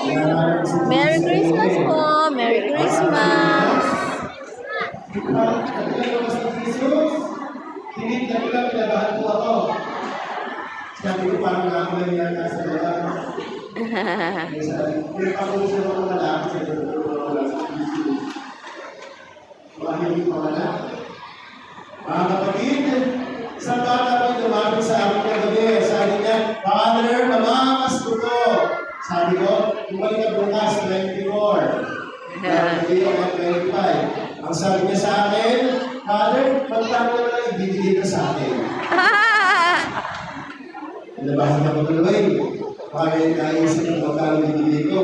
Merry Christmas po! Merry Christmas! Na ako. Sabi ko parang ako lang yan nasa. May pag-uusap ako malaki sa wala sa isip. Bakit hindi pa wala? Mga kapatid, isang bata po lumapit sa akin kagabi. Sabi niya, Father, mamamas ko to. Sabi ko, bumalik ka bukas, 24. Hindi ako 25. Ang sabi niya sa akin, Father, magkano na lang ibibigay ka sa akin? Nabahan ako tuloy. Bakit naisip ng magkano binibigay ko?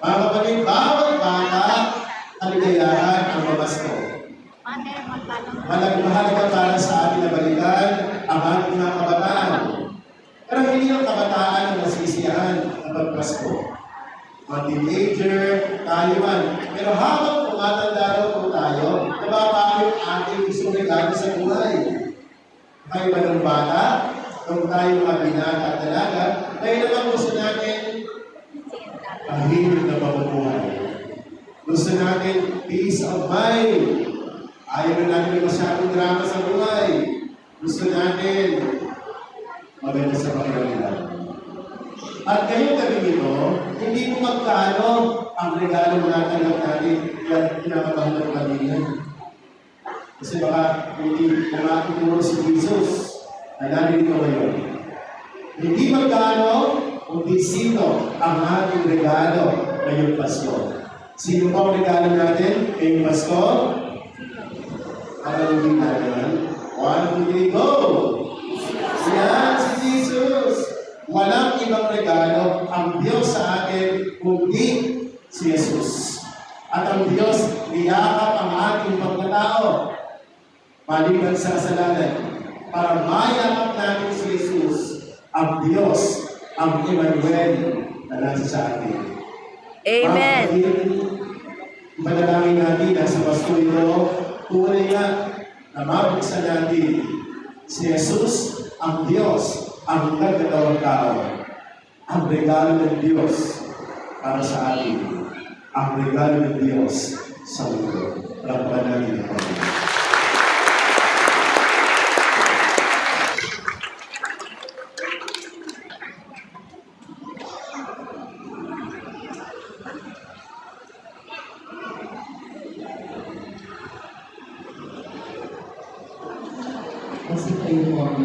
Mga kapatid, bawat bata, kaligayahan ang mabasto. Malagmahalaga para sa atin na balikan ang ating mga kabataan. Pero hindi ang kabataan ang nasisiyahan kapag Pasko. Teenager, tayo man. Pero habang tumatanda daw po tayo, nababago ang ating gusto regalo sa buhay. Kayo ba ng bata? Kung tayo mga binata at dalaga, tayo naman gusto natin tahimik na pamumuhay. Gusto natin peace of mind. Ayaw na natin masyadong drama sa buhay. Gusto natin maganda sa pakiramdam. At ngayong gabi nito, hindi mo magkano ang regalo na natanggap natin yan pinakabahan ng kanina. Kasi baka hindi kumakituro si Jesus na nandito ngayon. Hindi magkano, kundi sino ang ating regalo ngayong Pasko. Sino pa ang regalo natin ngayong Pasko? Ang hindi natin. One, two, three, go! Yan, si Jesus. Walang ibang regalo ang Diyos atin kundi si Jesus. At ang Diyos niyakap ang ating pagkatao maliban sa kasalanan para mayakap natin si Jesus ang Diyos, ang Emmanuel na nasa sa atin. Amen! Panalangin natin na sa Pasko ito, tunay nga na mabuksan natin si Jesus, ang Diyos, ang nagkatawang tao, ang regalo ng Diyos para sa atin, ang regalo ng Diyos sa mundo. Lampanan natin ang Panginoon. Po ang